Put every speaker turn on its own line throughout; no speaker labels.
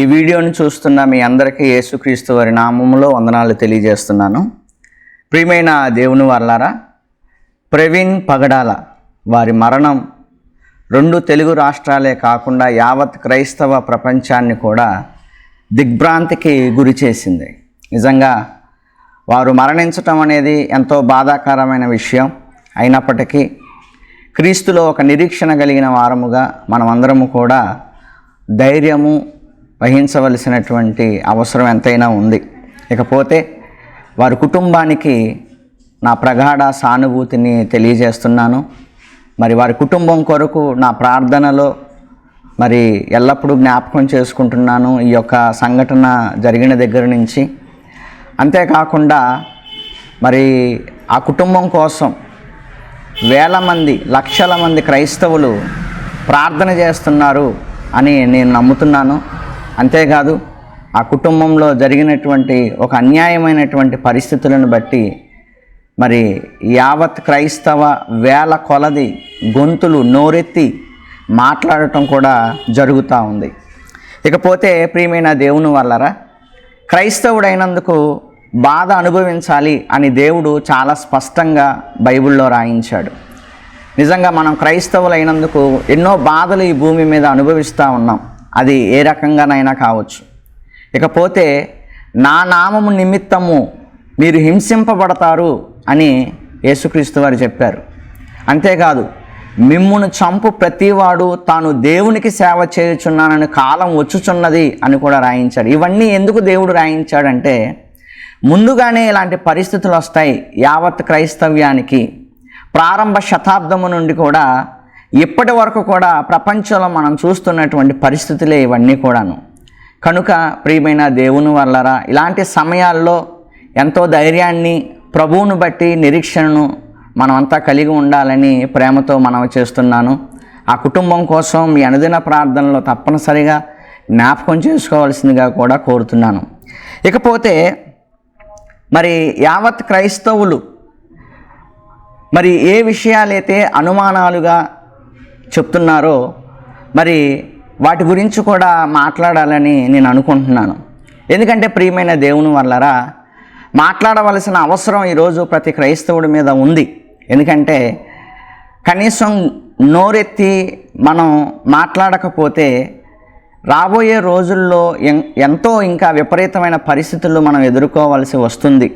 ఈ వీడియోని చూస్తున్న మీ అందరికీ యేసుక్రీస్తు వారి నామములో వందనాలు తెలియజేస్తున్నాను. ప్రియమైన దేవుని వల్లారా ప్రవీణ్ పగడాల వారి మరణం రెండు తెలుగు రాష్ట్రాలే కాకుండా యావత్ క్రైస్తవ ప్రపంచాన్ని కూడా దిగ్భ్రాంతికి గురి చేసింది. నిజంగా వారు మరణించటం అనేది ఎంతో బాధాకరమైన విషయం. అయినప్పటికీ క్రీస్తులో ఒక నిరీక్షణ కలిగిన వారముగా మనమందరము కూడా ధైర్యము వహించవలసినటువంటి అవసరం ఎంతైనా ఉంది. ఇకపోతే వారి కుటుంబానికి నా ప్రగాఢ సానుభూతిని తెలియజేస్తున్నాను. మరి వారి కుటుంబం కొరకు నా ప్రార్థనలో మరి ఎల్లప్పుడూ జ్ఞాపకం చేసుకుంటున్నాను ఈ యొక్క సంఘటన జరిగిన దగ్గర నుంచి. అంతేకాకుండా మరి ఆ కుటుంబం కోసం వేల మంది లక్షల మంది క్రైస్తవులు ప్రార్థన చేస్తున్నారు అని నేను నమ్ముతున్నాను. అంతేకాదు ఆ కుటుంబంలో జరిగినటువంటి ఒక అన్యాయమైనటువంటి పరిస్థితులను బట్టి మరి యావత్ క్రైస్తవ వేల కొలది గొంతులు నోరెత్తి మాట్లాడటం కూడా జరుగుతూ ఉంది. ఇకపోతే ప్రియమైన దేవుని వల్లరా క్రైస్తవుడైనందుకు బాధ అనుభవించాలి అని దేవుడు చాలా స్పష్టంగా బైబిల్లో రాయించాడు. నిజంగా మనం క్రైస్తవులైనందుకు ఎన్నో బాధలు ఈ భూమి మీద అనుభవిస్తూ ఉన్నాం. అది ఏ రకంగానైనా కావచ్చు. ఇకపోతే నా నామము నిమిత్తము మీరు హింసింపబడతారు అని యేసుక్రీస్తు వారు చెప్పారు. అంతేకాదు మిమ్మును చంపు ప్రతివాడు తాను దేవునికి సేవ చేయుచున్నానని కాలం వచ్చుచున్నది అని కూడా రాయించాడు. ఇవన్నీ ఎందుకు దేవుడు రాయించాడంటే ముందుగానే ఇలాంటి పరిస్థితులు వస్తాయి యావత్ క్రైస్తవ్యానికి. ప్రారంభ శతాబ్దము నుండి కూడా ఇప్పటి వరకు కూడా ప్రపంచంలో మనం చూస్తున్నటువంటి పరిస్థితులే ఇవన్నీ కూడాను. కనుక ప్రియమైన దేవుని వల్లరా ఇలాంటి సమయాల్లో ఎంతో ధైర్యాన్ని ప్రభువును బట్టి నిరీక్షణను మనమంతా కలిగి ఉండాలని ప్రేమతో మనం చేస్తున్నాను. ఆ కుటుంబం కోసం మీ అనుదిన ప్రార్థనలో తప్పనిసరిగా జ్ఞాపకం చేసుకోవాల్సిందిగా కూడా కోరుతున్నాను. ఇకపోతే మరి యావత్ క్రైస్తవులు మరి ఏ విషయాలైతే అనుమానాలుగా చెప్తున్నారో మరి వాటి గురించి కూడా మాట్లాడాలని నేను అనుకుంటున్నాను. ఎందుకంటే ప్రియమైన దేవుని వల్లరా మాట్లాడవలసిన అవసరం ఈరోజు ప్రతి క్రైస్తవుడి మీద ఉంది. ఎందుకంటే కనీసం నోరెత్తి మనం మాట్లాడకపోతే రాబోయే రోజుల్లో ఎం ఎంతో ఇంకా విపరీతమైన పరిస్థితులు మనం ఎదుర్కోవాల్సి వస్తుంది.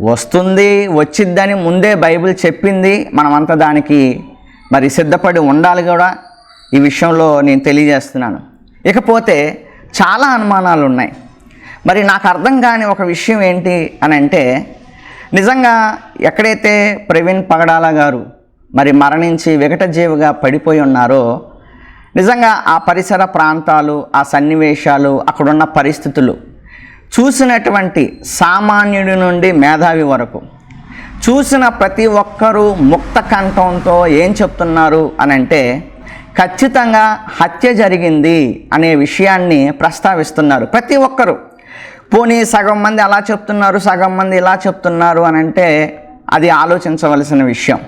వస్తుంది వచ్చిద్దని ముందే బైబిల్ చెప్పింది మనమంతా దానికి మరి సిద్ధపడి ఉండాలి కూడా ఈ విషయంలో నేను తెలియజేస్తున్నాను. ఇకపోతే చాలా అనుమానాలు ఉన్నాయి. మరి నాకు అర్థం కాని ఒక విషయం ఏంటి అని అంటే నిజంగా ఎక్కడైతే ప్రవీణ్ పగడాల గారు మరి మరణించి వికటజీవిగా పడిపోయి ఉన్నారో నిజంగా ఆ పరిసర ప్రాంతాలు ఆ సన్నివేశాలు అక్కడున్న పరిస్థితులు చూసినటువంటి సామాన్యుడి నుండి మేధావి వరకు చూసిన ప్రతి ఒక్కరూ ముక్త కంఠంతో ఏం చెప్తున్నారు అని అంటే ఖచ్చితంగా హత్య జరిగింది అనే విషయాన్ని ప్రస్తావిస్తున్నారు ప్రతి ఒక్కరూ. పోనీ సగం మంది అలా చెప్తున్నారు సగం మంది ఇలా చెప్తున్నారు అని అంటే అది ఆలోచించవలసిన విషయం.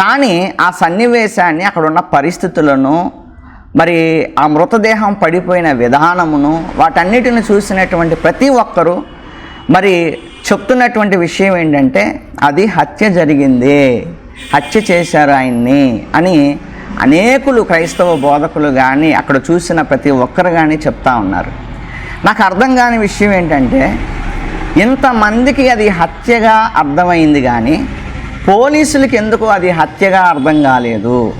కానీ ఆ సన్నివేశాన్ని అక్కడ ఉన్న పరిస్థితులను మరి ఆ మృతదేహం పడిపోయిన విధానమును వాటన్నిటిని చూసినటువంటి ప్రతి ఒక్కరూ మరి చెప్తున్నటువంటి విషయం ఏంటంటే అది హత్య జరిగింది హత్య చేశారు ఆయన్ని అని అనేకులు క్రైస్తవ బోధకులు కానీ అక్కడ చూసిన ప్రతి ఒక్కరు కానీ చెప్తా ఉన్నారు. నాకు అర్థం కాని విషయం ఏంటంటే ఇంతమందికి అది హత్యగా అర్థమైంది కానీ పోలీసులకి ఎందుకు అది హత్యగా అర్థం కాలేదు?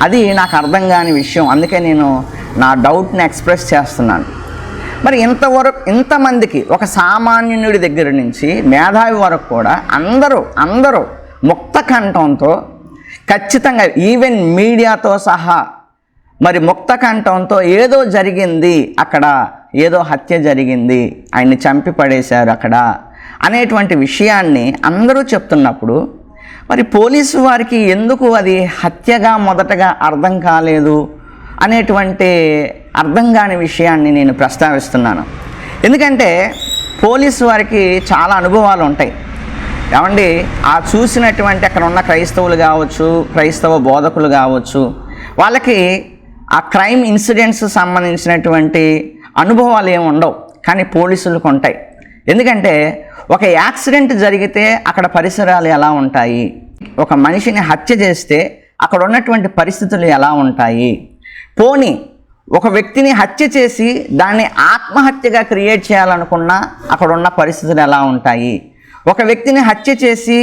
అది నాకు అర్థం కాని విషయం. అందుకే నేను నా డౌట్ని ఎక్స్ప్రెస్ చేస్తున్నాను. మరి ఇంతవరకు ఇంతమందికి ఒక సామాన్యుడి దగ్గర నుంచి మేధావి వరకు కూడా అందరూ అందరూ ముక్త కంఠంతో ఖచ్చితంగా ఈవెన్ మీడియాతో సహా మరి ముక్త కంఠంతో ఏదో జరిగింది అక్కడ ఏదో హత్య జరిగింది ఆయన్ని చంపి పడేశారు అక్కడ అనేటువంటి విషయాన్ని అందరూ చెప్తున్నప్పుడు మరి పోలీసు వారికి ఎందుకు అది హత్యగా మొదటగా అర్థం కాలేదు? అనేటువంటి అర్థం కాని విషయాన్ని నేను ప్రస్తావిస్తున్నాను. ఎందుకంటే పోలీసు వారికి చాలా అనుభవాలు ఉంటాయి. ఏమండి? ఆ చూసినటువంటి అక్కడ ఉన్న క్రైస్తవులు కావచ్చు క్రైస్తవ బోధకులు కావచ్చు వాళ్ళకి ఆ క్రైమ్ ఇన్సిడెంట్స్ సంబంధించినటువంటి అనుభవాలు ఏమి ఉండవు. కానీ పోలీసులకు ఉంటాయి. ఎందుకంటే ఒక యాక్సిడెంట్ జరిగితే అక్కడ పరిసరాలు ఎలా ఉంటాయి? ఒక మనిషిని హత్య చేస్తే అక్కడ ఉన్నటువంటి పరిస్థితులు ఎలా ఉంటాయి? పోని ఒక వ్యక్తిని హత్య చేసి దాన్ని ఆత్మహత్యగా క్రియేట్ చేయాలనుకున్నా అక్కడ ఉన్న పరిస్థితులు ఎలా ఉంటాయి? ఒక వ్యక్తిని హత్య చేసి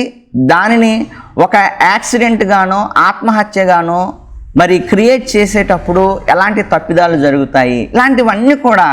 దానిని ఒక యాక్సిడెంట్గానో ఆత్మహత్యగానో మరి క్రియేట్ చేసేటప్పుడు ఎలాంటి తప్పిదాలు జరుగుతాయి? ఇలాంటివన్నీ కూడా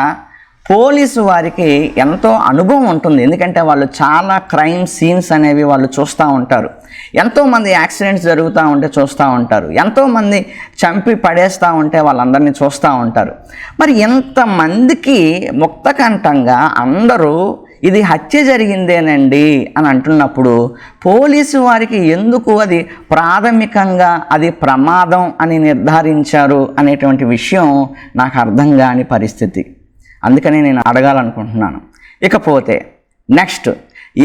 పోలీసు వారికి ఎంతో అనుభవం ఉంటుంది. ఎందుకంటే వాళ్ళు చాలా క్రైమ్ సీన్స్ అనేవి వాళ్ళు చూస్తూ ఉంటారు. ఎంతోమంది యాక్సిడెంట్స్ జరుగుతూ ఉంటే చూస్తూ ఉంటారు. ఎంతోమంది చంపి పడేస్తూ ఉంటే వాళ్ళందరినీ చూస్తూ ఉంటారు. మరి ఎంతమందికి ముక్తకంఠంగా అందరూ ఇది హత్య జరిగిందేనండి అని అంటున్నప్పుడు పోలీసు వారికి ఎందుకు అది ప్రాథమికంగా అది ప్రమాదం అని నిర్ధారించారు అనేటువంటి విషయం నాకు అర్థం కాని పరిస్థితి. అందుకని నేను అడగాలనుకుంటున్నాను. ఇకపోతే నెక్స్ట్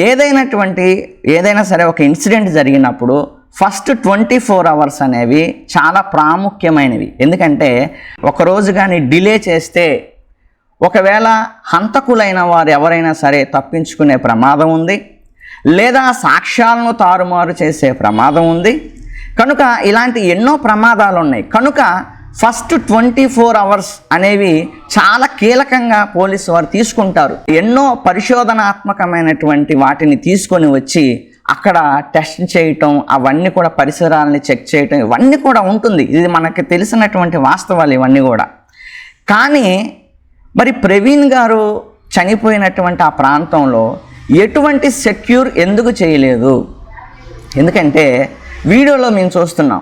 ఏదైనటువంటి ఏదైనా సరే ఒక ఇన్సిడెంట్ జరిగినప్పుడు ఫస్ట్ ట్వంటీ ఫోర్ అవర్స్ అనేవి చాలా ప్రాముఖ్యమైనవి. ఎందుకంటే ఒకరోజు కానీ డిలే చేస్తే ఒకవేళ హంతకులైన వారు ఎవరైనా సరే తప్పించుకునే ప్రమాదం ఉంది లేదా సాక్ష్యాలను తారుమారు చేసే ప్రమాదం ఉంది కనుక ఇలాంటి ఎన్నో ప్రమాదాలు ఉన్నాయి కనుక ఫస్ట్ ట్వంటీ ఫోర్ అవర్స్ అనేవి చాలా కీలకంగా పోలీసు వారు తీసుకుంటారు. ఎన్నో పరిశోధనాత్మకమైనటువంటి వాటిని తీసుకొని వచ్చి అక్కడ టెస్ట్ చేయటం అవన్నీ కూడా పరిసరాలని చెక్ చేయటం ఇవన్నీ కూడా ఉంటుంది. ఇది మనకి తెలిసినటువంటి వాస్తవాలు ఇవన్నీ కూడా. కానీ మరి ప్రవీణ్ గారు చనిపోయినటువంటి ఆ ప్రాంతంలో ఎటువంటి సెక్యూర్ ఎందుకు చేయలేదు? ఎందుకంటే వీడియోలో మేము చూస్తున్నాం.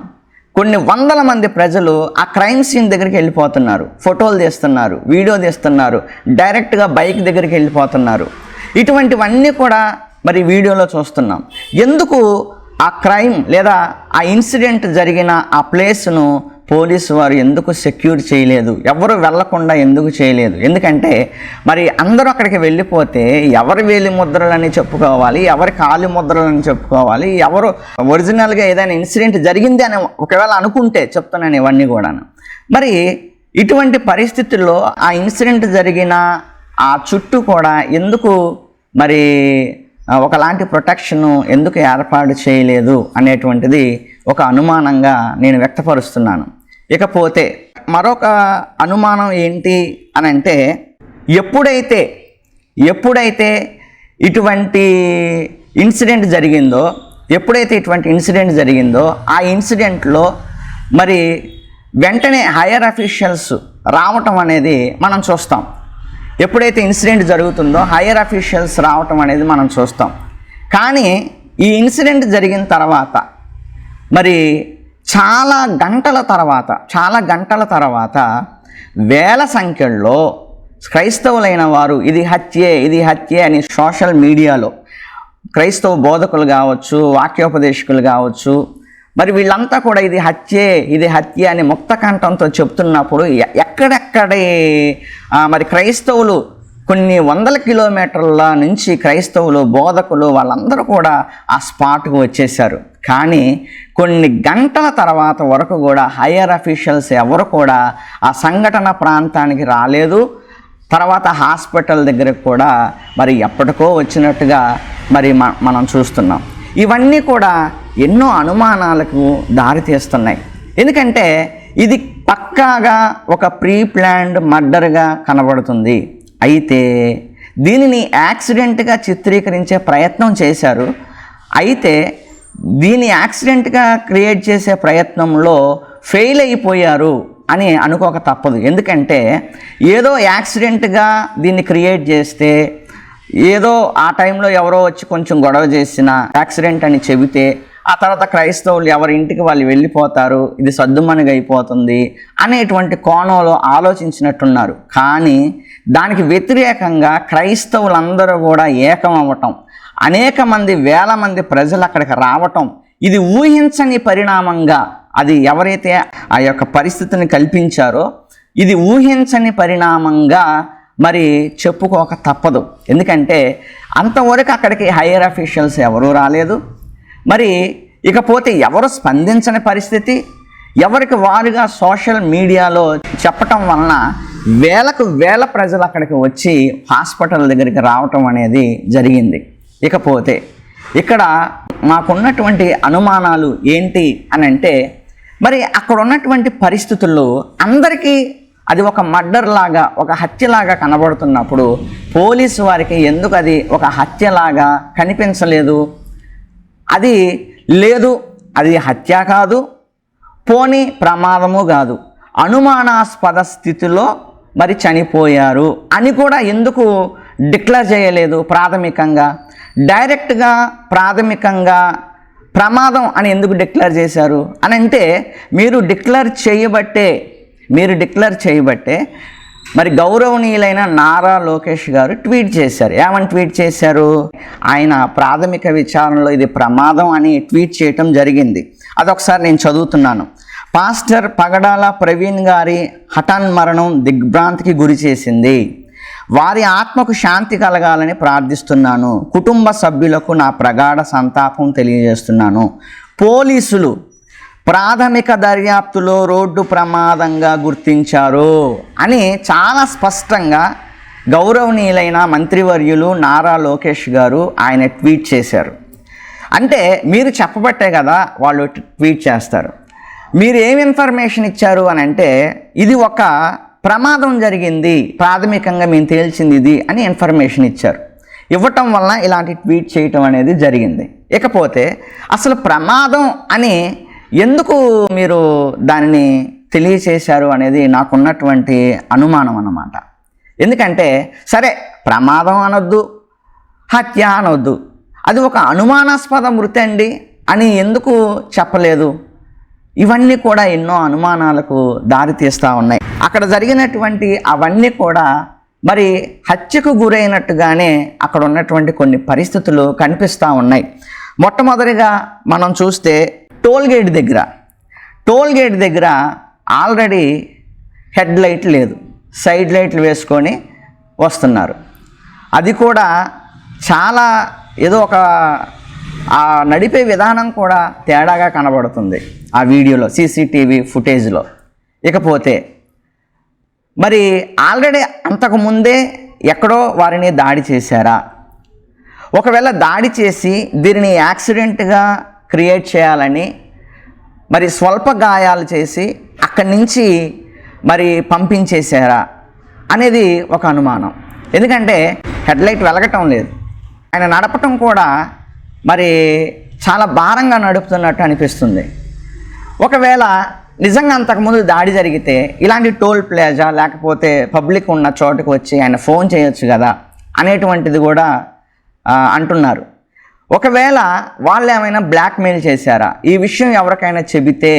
కొన్ని వందల మంది ప్రజలు ఆ క్రైమ్ సీన్ దగ్గరికి వెళ్ళిపోతున్నారు. ఫోటోలు తీస్తున్నారు వీడియో తీస్తున్నారు డైరెక్ట్గా బైక్ దగ్గరికి వెళ్ళిపోతున్నారు. ఇటువంటివన్నీ కూడా మరి వీడియోలో చూస్తున్నాం. ఎందుకు ఆ క్రైమ్ లేదా ఆ ఇన్సిడెంట్ జరిగిన ఆ ప్లేస్ను పోలీసు వారు ఎందుకు సెక్యూర్ చేయలేదు? ఎవరు వెళ్ళకుండా ఎందుకు చేయలేదు? ఎందుకంటే మరి అందరూ అక్కడికి వెళ్ళిపోతే ఎవరి వేలి ముద్రలని చెప్పుకోవాలి ఎవరి కాలి ముద్రలని చెప్పుకోవాలి ఎవరు ఒరిజినల్గా ఏదైనా ఇన్సిడెంట్ జరిగింది అని ఒకవేళ అనుకుంటే చెప్తున్నాను ఇవన్నీ కూడాను. మరి ఇటువంటి పరిస్థితుల్లో ఆ ఇన్సిడెంట్ జరిగిన ఆ చుట్టూ కూడా ఎందుకు మరి ఒకలాంటి ప్రొటెక్షన్ ఎందుకు ఏర్పాటు చేయలేదు అనేటువంటిది ఒక అనుమానంగా నేను వ్యక్తపరుస్తున్నాను. ఇకపోతే మరొక అనుమానం ఏంటి అని అంటే ఎప్పుడైతే ఎప్పుడైతే ఇటువంటి ఇన్సిడెంట్ జరిగిందో ఎప్పుడైతే ఇటువంటి ఇన్సిడెంట్ జరిగిందో ఆ ఇన్సిడెంట్లో మరి వెంటనే హైయర్ అఫీషియల్స్ రావటం అనేది మనం చూస్తాం. ఎప్పుడైతే ఇన్సిడెంట్ జరుగుతుందో హైయర్ అఫీషియల్స్ రావటం అనేది మనం చూస్తాం. కానీ ఈ ఇన్సిడెంట్ జరిగిన తర్వాత మరి చాలా గంటల తర్వాత చాలా గంటల తర్వాత వేల సంఖ్యల్లో క్రైస్తవులైన వారు ఇది హత్యే ఇది హత్యే అని సోషల్ మీడియాలో క్రైస్తవ బోధకులు కావచ్చు వాక్యోపదేశకులు కావచ్చు మరి వీళ్ళంతా కూడా ఇది హత్యే ఇది హత్య అని ముక్త కంఠంతో చెప్తున్నప్పుడు ఎక్కడెక్కడే మరి క్రైస్తవులు కొన్ని వందల కిలోమీటర్ల నుంచి క్రైస్తవులు బోధకులు వాళ్ళందరూ కూడా ఆ స్పాట్కు వచ్చేసారు కానీ కొన్ని గంటల తర్వాత వరకు కూడా హయ్యర్ అఫీషియల్స్ ఎవరు కూడా ఆ సంఘటన ప్రాంతానికి రాలేదు. తర్వాత హాస్పిటల్ దగ్గరకు కూడా మరి ఎప్పటికో వచ్చినట్టుగా మరి మ- మనం చూస్తున్నాం. ఇవన్నీ కూడా ఎన్నో అనుమానాలకు దారితీస్తున్నాయి ఎందుకంటే ఇది పక్కాగా ఒక ప్రీ ప్లాన్డ్ మర్డర్గా కనబడుతుంది. అయితే దీనిని యాక్సిడెంట్గా చిత్రీకరించే ప్రయత్నం చేశారు. అయితే దీని యాక్సిడెంట్గా క్రియేట్ చేసే ప్రయత్నంలో ఫెయిల్ అయిపోయారు అని అనుకోక తప్పదు. ఎందుకంటే ఏదో యాక్సిడెంట్గా దీన్ని క్రియేట్ చేస్తే ఏదో ఆ టైంలో ఎవరో వచ్చి కొంచెం గొడవ చేసిన యాక్సిడెంట్ అని చెబితే ఆ తర్వాత క్రైస్తవులు ఎవరి ఇంటికి వాళ్ళు వెళ్ళిపోతారు ఇది సద్దుమణిగైపోతుంది అనేటువంటి కోణంలో ఆలోచించినట్టున్నారు. కానీ దానికి వ్యతిరేకంగా క్రైస్తవులందరూ కూడా ఏకం అవ్వటం అనేక మంది వేల మంది ప్రజలు అక్కడికి రావటం ఇది ఊహించని పరిణామంగా అది ఎవరైతే ఆ యొక్క పరిస్థితిని కల్పించారో ఇది ఊహించని పరిణామంగా మరి చెప్పుకోక తప్పదు. ఎందుకంటే అంతవరకు అక్కడికి హైయర్ అఫీషియల్స్ ఎవరూ రాలేదు. మరి ఇకపోతే ఎవరు స్పందించని పరిస్థితి? ఎవరికి వారుగా సోషల్ మీడియాలో చెప్పటం వలన వేలకు వేల ప్రజలు అక్కడికి వచ్చి హాస్పిటల్ దగ్గరికి రావటం అనేది జరిగింది. ఇకపోతే ఇక్కడ మాకున్నటువంటి అనుమానాలు ఏంటి అని అంటే మరి అక్కడ ఉన్నటువంటి పరిస్థితుల్లో అందరికీ అది ఒక మర్డర్ లాగా ఒక హత్యలాగా కనబడుతున్నప్పుడు పోలీసు వారికి ఎందుకు అది ఒక హత్యలాగా కనిపించలేదు? అది లేదు అది హత్య కాదు పోని ప్రమాదము కాదు. అనుమానాస్పద స్థితిలో మరి చనిపోయారు అని కూడా ఎందుకు డిక్లేర్ చేయలేదు ప్రాథమికంగా? డైరెక్ట్గా ప్రాథమికంగా ప్రమాదం అని ఎందుకు డిక్లేర్ చేశారు? అని అంటే మీరు డిక్లేర్ చేయబట్టే మీరు డిక్లేర్ చేయబట్టే మరి గౌరవనీయులైన నారా లోకేష్ గారు ట్వీట్ చేశారు. ఏమని ట్వీట్ చేశారు? ఆయన ప్రాథమిక విచారణలో ఇది ప్రమాదం అని ట్వీట్ చేయటం జరిగింది. అదొకసారి నేను చదువుతున్నాను. పాస్టర్ పగడాల ప్రవీణ్ గారి హఠాన్ మరణం దిగ్భ్రాంతికి గురి చేసింది. వారి ఆత్మకు శాంతి కలగాలని ప్రార్థిస్తున్నాను. కుటుంబ సభ్యులకు నా ప్రగాఢ సంతాపం తెలియజేస్తున్నాను. పోలీసులు ప్రాథమిక దర్యాప్తులో రోడ్డు ప్రమాదంగా గుర్తించారు అని చాలా స్పష్టంగా గౌరవనీయులైన మంత్రివర్యులు నారా లోకేష్ గారు ఆయన ట్వీట్ చేశారు. అంటే మీరు చెప్పబట్టే కదా వాళ్ళు ట్వీట్ చేస్తారు. మీరు ఏం ఇన్ఫర్మేషన్ ఇచ్చారు అని అంటే ఇది ఒక ప్రమాదం జరిగింది ప్రాథమికంగా మేము తేల్చింది ఇది అని ఇన్ఫర్మేషన్ ఇచ్చారు. ఇవ్వటం వలన ఇలాంటి ట్వీట్ చేయటం అనేది జరిగింది. ఇకపోతే అసలు ప్రమాదం అని ఎందుకు మీరు దానిని తెలియచేశారు అనేది నాకున్నటువంటి అనుమానం అన్నమాట. ఎందుకంటే సరే ప్రమాదం అనొద్దు హత్య అనొద్దు. అది ఒక అనుమానాస్పద మృతి అండి అని ఎందుకు చెప్పలేదు? ఇవన్నీ కూడా ఎన్నో అనుమానాలకు దారితీస్తూ ఉన్నాయి. అక్కడ జరిగినటువంటి అవన్నీ కూడా మరి హత్యకు గురైనట్టుగానే అక్కడ ఉన్నటువంటి కొన్ని పరిస్థితులు కనిపిస్తూ ఉన్నాయి. మొట్టమొదటిగా మనం చూస్తే టోల్గేట్ దగ్గర టోల్గేట్ దగ్గర ఆల్రెడీ హెడ్ లైట్ లేదు సైడ్ లైట్లు వేసుకొని వస్తున్నారు. అది కూడా చాలా ఏదో ఒక ఆ నడిపే విధానం కూడా తేడాగా కనబడుతుంది ఆ వీడియోలో సీసీటీవీ ఫుటేజ్లో. ఇకపోతే మరి ఆల్రెడీ అంతకుముందే ఎక్కడో వారిని దాడి చేశారా? ఒకవేళ దాడి చేసి దీనిని యాక్సిడెంట్గా క్రియేట్ చేయాలని మరి స్వల్ప గాయాలు చేసి అక్కడి నుంచి మరి పంపించేశారా అనేది ఒక అనుమానం. ఎందుకంటే హెడ్లైట్ వెలగటం లేదు. ఆయన నడపటం కూడా మరి చాలా భారంగా నడుపుతున్నట్టు అనిపిస్తుంది. ఒకవేళ నిజంగా అంతకుముందు దాడి జరిగితే ఇలాంటి టోల్ ప్లాజా లేకపోతే పబ్లిక్ ఉన్న చోటుకు వచ్చి ఆయన ఫోన్ చేయొచ్చు కదా అనేటువంటిది కూడా అంటున్నారు. ఒకవేళ వాళ్ళు ఏమైనా బ్లాక్మెయిల్ చేశారా? ఈ విషయం ఎవరికైనా చెబితే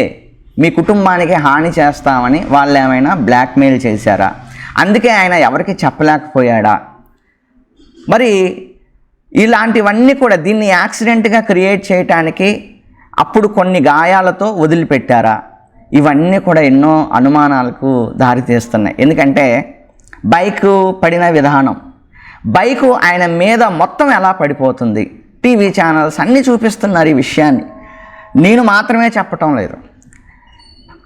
మీ కుటుంబానికి హాని చేస్తామని వాళ్ళు ఏమైనా బ్లాక్మెయిల్ చేశారా? అందుకే ఆయన ఎవరికి చెప్పలేకపోయాడా? మరి ఇలాంటివన్నీ కూడా దీన్ని యాక్సిడెంట్గా క్రియేట్ చేయటానికి అప్పుడు కొన్ని గాయాలతో వదిలిపెట్టారా? ఇవన్నీ కూడా ఎన్నో అనుమానాలకు దారితీస్తున్నాయి ఎందుకంటే బైక్ పడిన విధానం. బైకు ఆయన మీద మొత్తం ఎలా పడిపోతుంది? టీవీ ఛానల్స్ అన్నీ చూపిస్తున్నారు ఈ విషయాన్ని. నేను మాత్రమే చెప్పటం లేదు.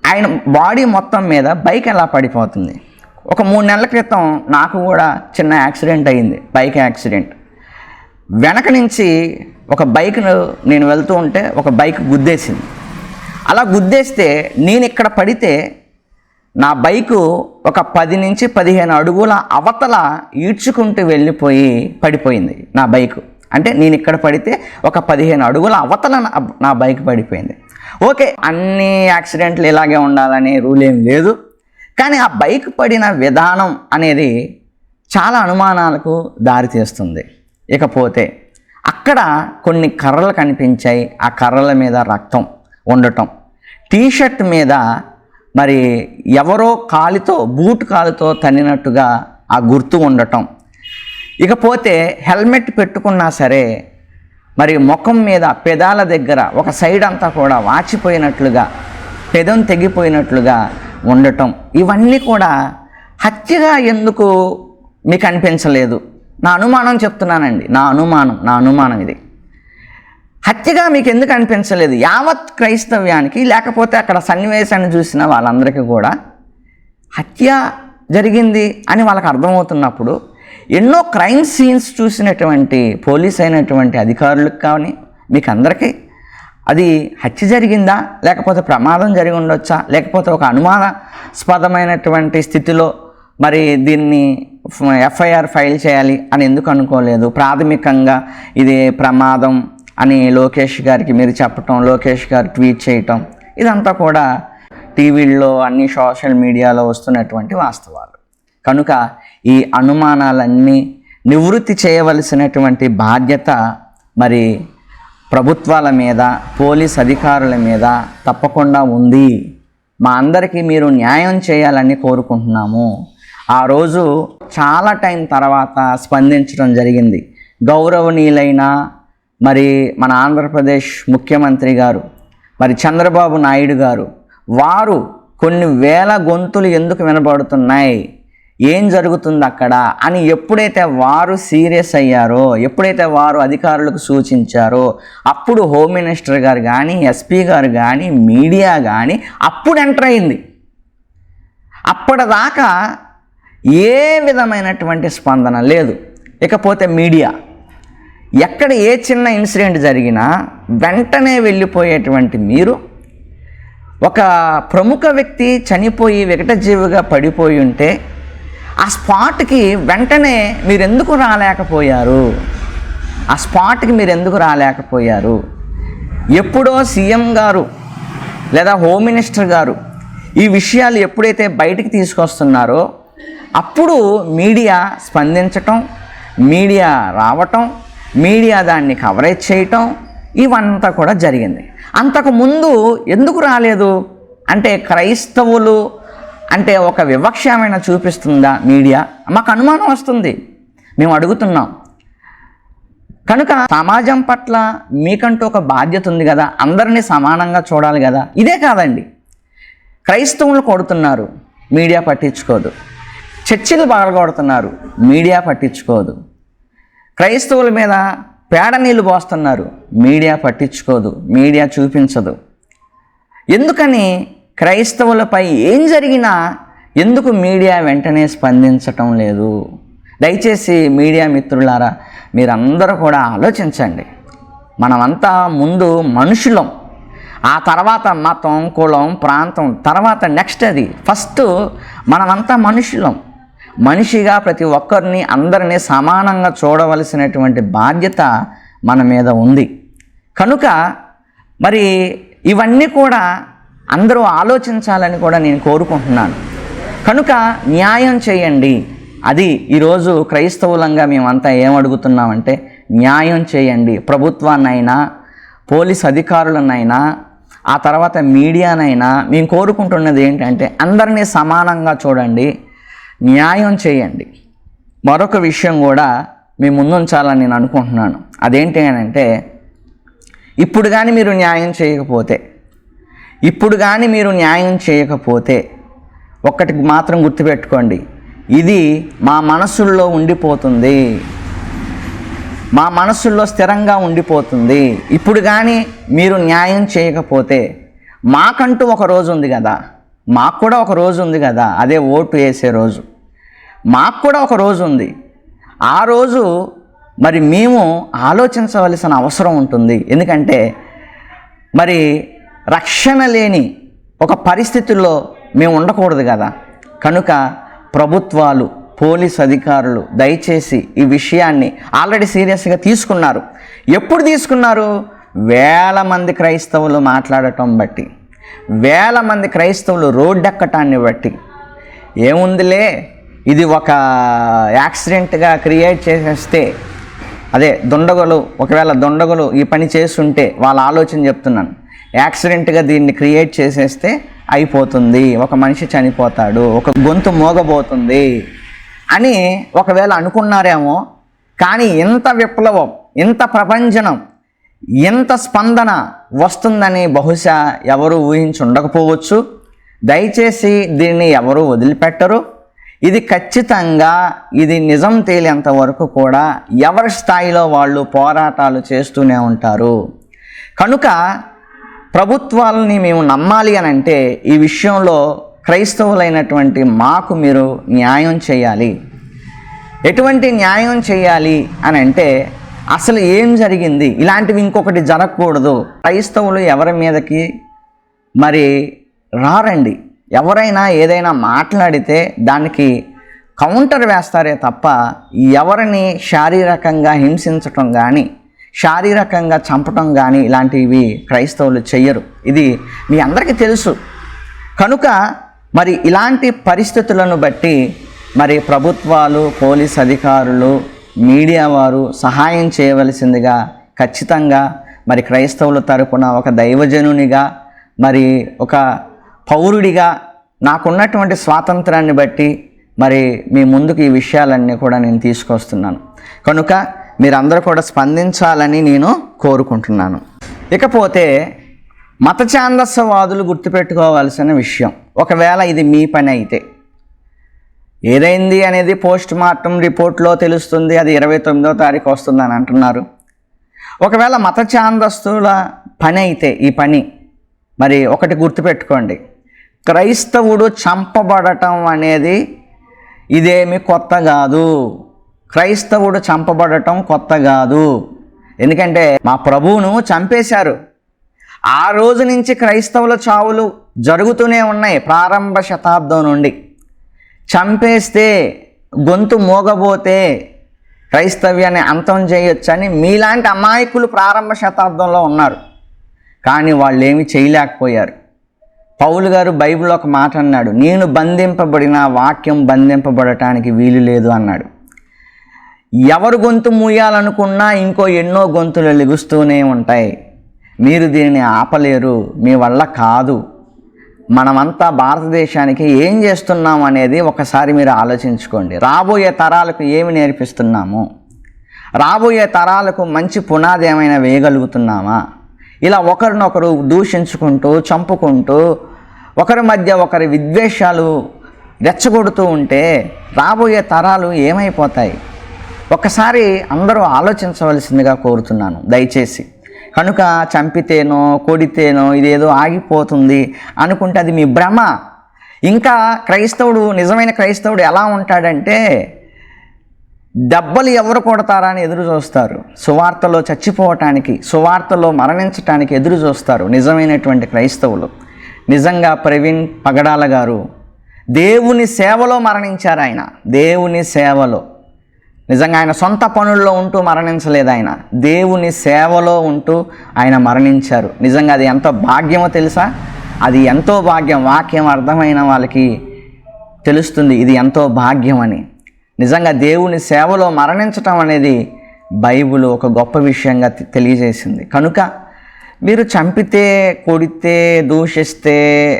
ఆయన బాడీ మొత్తం మీద బైక్ ఎలా పడిపోతుంది? ఒక మూడు నెలల క్రితం నాకు కూడా చిన్న యాక్సిడెంట్ అయింది. Bike accident. వెనక నుంచి ఒక బైక్ను నేను వెళ్తూ ఉంటే ఒక బైక్ గుద్దేసింది. అలా గుద్దేస్తే నేను ఇక్కడ పడితే నా బైకు ఒక పది నుంచి పదిహేను అడుగుల అవతల ఈడ్చుకుంటూ వెళ్ళిపోయి పడిపోయింది నా బైకు అంటే నేను ఇక్కడ పడితే ఒక పదిహేను అడుగుల అవతల నా బైక్ పడిపోయింది. ఓకే అన్ని యాక్సిడెంట్లు ఇలాగే ఉండాలనే రూల్ ఏం లేదు. కానీ ఆ బైక్ పడిన విధానం అనేది చాలా అనుమానాలకు దారితీస్తుంది ఇకపోతే అక్కడ కొన్ని కర్రలు కనిపించాయి. ఆ కర్రల మీద రక్తం ఉండటం. టీషర్ట్ మీద మరి ఎవరో కాలితో బూట్ కాలుతో తన్నినట్టుగా ఆ గుర్తు ఉండటం. ఇకపోతే హెల్మెట్ పెట్టుకున్నా సరే మరి ముఖం మీద పెదాల దగ్గర ఒక సైడ్ అంతా కూడా వాచిపోయినట్లుగా పెదం తెగిపోయినట్లుగా ఉండటం. ఇవన్నీ కూడా హత్యగా ఎందుకు మీకు అనిపించలేదు? నా అనుమానం చెప్తున్నానండి. నా అనుమానం నా అనుమానం ఇది. హత్యగా మీకు ఎందుకు అనిపించలేదు? యావత్ క్రైస్తవ్యానికి లేకపోతే అక్కడ సన్నివేశాన్ని చూసిన వాళ్ళందరికీ కూడా హత్య జరిగింది అని వాళ్ళకి అర్థమవుతున్నప్పుడు ఎన్నో క్రైమ్ సీన్స్ చూసినటువంటి పోలీస్ అయినటువంటి అధికారులకు కానీ మీకు అందరికీ అది హత్య జరిగిందా? లేకపోతే ప్రమాదం జరిగి ఉండొచ్చా? లేకపోతే ఒక అనుమానాస్పదమైనటువంటి స్థితిలో మరి దీన్ని ఎఫ్ఐఆర్ ఫైల్ చేయాలి అని ఎందుకు అనుకోలేదు? ప్రాథమికంగా ఇది ప్రమాదం అని లోకేష్ గారికి మీరు చెప్పటం లోకేష్ గారు ట్వీట్ చేయటం ఇదంతా కూడా టీవీల్లో అన్ని సోషల్ మీడియాలో వస్తున్నటువంటి వాస్తవాలు. కనుక ఈ అనుమానాలన్నీ నివృత్తి చేయవలసినటువంటి బాధ్యత మరి ప్రభుత్వాల మీద పోలీస్ అధికారుల మీద తప్పకుండా ఉంది. మా అందరికీ మీరు న్యాయం చేయాలని కోరుకుంటున్నాము. ఆ రోజు చాలా టైం తర్వాత స్పందించడం జరిగింది. గౌరవనీయులైన మరి మన ఆంధ్రప్రదేశ్ ముఖ్యమంత్రి గారు మరి చంద్రబాబు నాయుడు గారు వారు కొన్ని వేల గొంతులు ఎందుకు వినబడుతున్నాయి? ఏం జరుగుతుంది అక్కడ? అని ఎప్పుడైతే వారు సీరియస్ అయ్యారో ఎప్పుడైతే వారు అధికారులకు సూచించారో అప్పుడు హోమ్ మినిస్టర్ గారు కానీ ఎస్పీ గారు కానీ మీడియా కానీ అప్పుడు ఎంటర్ అయింది. అప్పటిదాకా ఏ విధమైనటువంటి స్పందన లేదు. ఇకపోతే మీడియా. ఎక్కడ ఏ చిన్న ఇన్సిడెంట్ జరిగినా వెంటనే వెళ్ళిపోయేటువంటి మీరు ఒక ప్రముఖ వ్యక్తి చనిపోయి వికటజీవిగా పడిపోయి ఉంటే ఆ స్పాట్కి వెంటనే మీరు ఎందుకు రాలేకపోయారు? ఆ స్పాట్కి మీరు ఎందుకు రాలేకపోయారు? ఎప్పుడో సీఎం గారు లేదా హోమ్ మినిస్టర్ గారు ఈ విషయాలు ఎప్పుడైతే బయటికి తీసుకొస్తున్నారో అప్పుడు మీడియా స్పందించటం మీడియా రావటం మీడియా దాన్ని కవరేజ్ చేయటం ఇవంతా కూడా జరిగింది. అంతకు ముందు ఎందుకు రాలేదు? అంటే క్రైస్తవులు అంటే ఒక వివక్షమైన చూపిస్తుందా మీడియా? మాకు అనుమానం వస్తుంది. మేము అడుగుతున్నాం. కనుక సమాజం పట్ల మీకంటూ ఒక బాధ్యత ఉంది కదా అందరినీ సమానంగా చూడాలి కదా. ఇదే కాదండి. క్రైస్తవులు కొడుతున్నారు. మీడియా పట్టించుకోదు. చర్చిలు పగలగొడుతున్నారు మీడియా పట్టించుకోదు. క్రైస్తవుల మీద పేడ నీళ్ళు పోస్తున్నారు. మీడియా పట్టించుకోదు. మీడియా చూపించదు. ఎందుకని క్రైస్తవులపై ఏం జరిగినా ఎందుకు మీడియా వెంటనే స్పందించటం లేదు? దయచేసి మీడియా మిత్రులారా మీరందరూ కూడా ఆలోచించండి. మనమంతా ముందు మనుషులం. ఆ తర్వాత మతం కులం ప్రాంతం తర్వాత నెక్స్ట్ అది. ఫస్ట్ మనమంతా మనుషులం. మనిషిగా ప్రతి ఒక్కరిని అందరినీ సమానంగా చూడవలసినటువంటి బాధ్యత మన మీద ఉంది. కనుక మరి ఇవన్నీ కూడా అందరూ ఆలోచించాలని కూడా నేను కోరుకుంటున్నాను. కనుక న్యాయం చేయండి. అది ఈరోజు క్రైస్తవులంగా మేమంతా ఏమడుగుతున్నామంటే న్యాయం చేయండి. ప్రభుత్వాన్నైనా పోలీస్ అధికారులనైనా ఆ తర్వాత మీడియానైనా మేము కోరుకుంటున్నది ఏంటంటే అందరినీ సమానంగా చూడండి. న్యాయం చేయండి. మరొక విషయం కూడా మీ ముందుంచాలని నేను అనుకుంటున్నాను. అదేంటి అని అంటే ఇప్పుడు కానీ మీరు న్యాయం చేయకపోతే ఇప్పుడు కానీ మీరు న్యాయం చేయకపోతే ఒక్కటి మాత్రం గుర్తుపెట్టుకోండి ఇది మా మనసుల్లో ఉండిపోతుంది. మా మనసుల్లో స్థిరంగా ఉండిపోతుంది. ఇప్పుడు కానీ మీరు న్యాయం చేయకపోతే మాకంటూ ఒక రోజు ఉంది కదా. మాకు కూడా ఒక రోజు ఉంది కదా అదే ఓటు వేసే రోజు. మాకు కూడా ఒక రోజు ఉంది. ఆ రోజు మరి మేము ఆలోచించవలసిన అవసరం ఉంటుంది. ఎందుకంటే మరి రక్షణ లేని ఒక పరిస్థితుల్లో మేము ఉండకూడదు కదా. కనుక ప్రభుత్వాలు పోలీస్ అధికారులు దయచేసి ఈ విషయాన్ని ఆల్రెడీ సీరియస్గా తీసుకున్నారు. ఎప్పుడు తీసుకున్నారు? వేల మంది క్రైస్తవులు మాట్లాడటం బట్టి. వేల మంది క్రైస్తవులు రోడ్డెక్కటాన్ని బట్టి. ఏముందిలే? ఇది ఒక యాక్సిడెంట్గా క్రియేట్ చేసేస్తే అదే దొండగలు ఒకవేళ దొండగలు ఈ పని చేస్తుంటే వాళ్ళ ఆలోచన చెప్తున్నాను. యాక్సిడెంట్గా దీన్ని క్రియేట్ చేసేస్తే అయిపోతుంది. ఒక మనిషి చనిపోతాడు ఒక గొంతు మోగబోతుంది అని ఒకవేళ అనుకున్నారేమో కానీ ఇంత విప్లవం ఇంత ప్రపంచనం ఎంత స్పందన వస్తుందని బహుశా ఎవరు ఊహించి ఉండకపోవచ్చు దయచేసి దీన్ని ఎవరు వదిలిపెట్టరు. ఇది ఖచ్చితంగా ఇది నిజం తేలేంత వరకు కూడా ఎవరి స్థాయిలో వాళ్ళు పోరాటాలు చేస్తూనే ఉంటారు. కనుక ప్రభుత్వాలని మేము నమ్మాలి అని అంటే ఈ విషయంలో క్రైస్తవులైనటువంటి మాకు మీరు న్యాయం చేయాలి. ఎటువంటి న్యాయం చేయాలి అని అంటే అసలు ఏం జరిగింది? ఇలాంటివి ఇంకొకటి జరగకూడదు. క్రైస్తవులు ఎవరి మీదకి మరి రారండి. ఎవరైనా ఏదైనా మాట్లాడితే దానికి కౌంటర్ వేస్తారే తప్ప ఎవరిని శారీరకంగా హింసించటం కానీ శారీరకంగా చంపటం కానీ ఇలాంటివి క్రైస్తవులు చెయ్యరు. ఇది మీ అందరికీ తెలుసు. కనుక మరి ఇలాంటి పరిస్థితులను బట్టి మరి ప్రభుత్వాలు పోలీస్ అధికారులు మీడియా వారు సహాయం చేయవలసిందిగా ఖచ్చితంగా మరి క్రైస్తవుల తరపున ఒక దైవజనునిగా మరి ఒక పౌరుడిగా నాకున్నటువంటి స్వాతంత్రాన్ని బట్టి మరి మీ ముందుకు ఈ విషయాలన్నీ కూడా నేను తీసుకొస్తున్నాను. కనుక మీరందరూ కూడా స్పందించాలని నేను కోరుకుంటున్నాను. ఇకపోతే మతఛాందస్యవాదులు గుర్తుపెట్టుకోవాల్సిన విషయం. ఒకవేళ ఇది మీ పని అయితే ఏదైంది అనేది పోస్ట్ మార్టం రిపోర్ట్లో తెలుస్తుంది. అది ఇరవై తొమ్మిదో తారీఖు వస్తుందని అంటున్నారు. ఒకవేళ మత ఛాందస్తుల పని అయితే ఈ పని మరి ఒకటి గుర్తుపెట్టుకోండి. క్రైస్తవుడు చంపబడటం అనేది ఇదేమి కొత్త కాదు. క్రైస్తవుడు చంపబడటం కొత్త కాదు. ఎందుకంటే మా ప్రభువును చంపేశారు. ఆ రోజు నుంచి క్రైస్తవుల చావులు జరుగుతూనే ఉన్నాయి ప్రారంభ శతాబ్దం నుండి. చంపేస్తే గొంతు మోగబోతే క్రైస్తవ్యాన్ని అంతం చేయొచ్చని మీలాంటి అమాయకులు ప్రారంభ శతాబ్దంలో ఉన్నారు. కానీ వాళ్ళు ఏమి చేయలేకపోయారు. పౌలు గారు బైబిల్ ఒక మాట అన్నాడు నేను బంధింపబడిన వాక్యం బంధింపబడటానికి వీలు లేదు అన్నాడు. ఎవరు గొంతు మూయాలనుకున్నా ఇంకో ఎన్నో గొంతులు లెగుస్తూనే ఉంటాయి. మీరు దీనిని ఆపలేరు మీ వల్ల కాదు. మనమంతా భారతదేశానికి ఏం చేస్తున్నాం అనేది ఒకసారి మీరు ఆలోచించుకోండి. రాబోయే తరాలకు ఏమి నేర్పిస్తున్నాము? రాబోయే తరాలకు మంచి పునాది ఏమైనా వేయగలుగుతున్నామా? ఇలా ఒకరినొకరు దూషించుకుంటూ చంపుకుంటూ ఒకరి మధ్య ఒకరి విద్వేషాలు రెచ్చగొడుతూ ఉంటే రాబోయే తరాలు ఏమైపోతాయి? ఒకసారి అందరూ ఆలోచించవలసిందిగా కోరుతున్నాను. దయచేసి. కనుక చంపితేనో కొడితేనో ఇదేదో ఆగిపోతుంది అనుకుంటే అది మీ భ్రమ. ఇంకా క్రైస్తవుడు నిజమైన క్రైస్తవుడు ఎలా ఉంటాడంటే దెబ్బలు ఎవరు కొడతారా అని ఎదురు చూస్తారు. సువార్తలో చచ్చిపోవటానికి సువార్తలో మరణించటానికి ఎదురు చూస్తారు నిజమైనటువంటి క్రైస్తవులు. నిజంగా ప్రవీణ్ పగడాల గారు దేవుని సేవలో మరణించారు ఆయన. దేవుని సేవలో. నిజంగా ఆయన సొంత పనుల్లో ఉంటూ మరణించలేదు ఆయన. దేవుని సేవలో ఉంటూ ఆయన మరణించారు. నిజంగా అది ఎంతో భాగ్యమో తెలుసా? అది ఎంతో భాగ్యం వాక్యం అర్థమైన వాళ్ళకి తెలుస్తుంది ఇది ఎంతో భాగ్యం అని నిజంగా దేవుని సేవలో మరణించటం అనేది బైబుల్ ఒక గొప్ప విషయంగా తెలియజేసింది. కనుక మీరు చంపితే కొడితే దూషిస్తే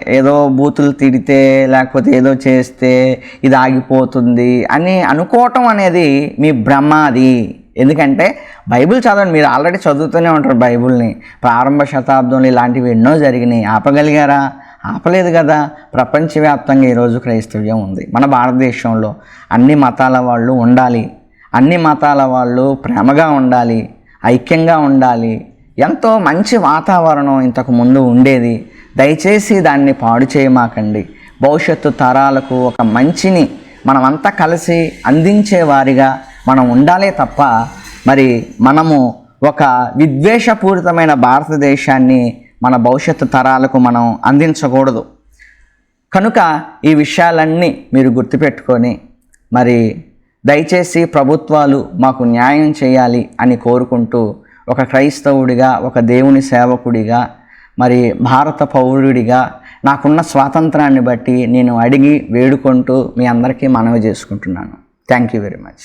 ఏదో బూతులు తిడితే లేకపోతే ఏదో చేస్తే ఇది ఆగిపోతుంది అని అనుకోవటం అనేది మీ భ్రమ అది. ఎందుకంటే బైబిల్ చదవండి మీరు ఆల్రెడీ చదువుతూనే ఉంటారు బైబిల్ని. ప్రారంభ శతాబ్దంలో ఇలాంటివి ఎన్నో జరిగినాయి. ఆపగలిగారా? ఆపలేదు కదా. ప్రపంచవ్యాప్తంగా ఈరోజు క్రైస్తవ్యం ఉంది. మన భారతదేశంలో అన్ని మతాల వాళ్ళు ఉండాలి. అన్ని మతాల వాళ్ళు ప్రేమగా ఉండాలి. ఐక్యంగా ఉండాలి. ఎంతో మంచి వాతావరణం ఇంతకు ముందు ఉండేది. దయచేసి దాన్ని పాడు చేయమాకండి. భవిష్యత్తు తరాలకు ఒక మంచిని మనమంతా కలిసి అందించే వారిగా మనం ఉండాలే తప్ప మరి మనము ఒక విద్వేషపూరితమైన భారతదేశాన్ని మన భవిష్యత్తు తరాలకు మనం అందించకూడదు. కనుక ఈ విషయాలన్నీ మీరు గుర్తుపెట్టుకొని మరి దయచేసి ప్రభుత్వాలు మాకు న్యాయం చేయాలి అని కోరుకుంటూ ఒక క్రైస్తవుడిగా ఒక దేవుని సేవకుడిగా మరి భారత పౌరుడిగా నాకున్న స్వాతంత్రాన్ని బట్టి నేను అడిగి వేడుకుంటూ మీ అందరికీ మనవి చేసుకుంటున్నాను. Thank you very much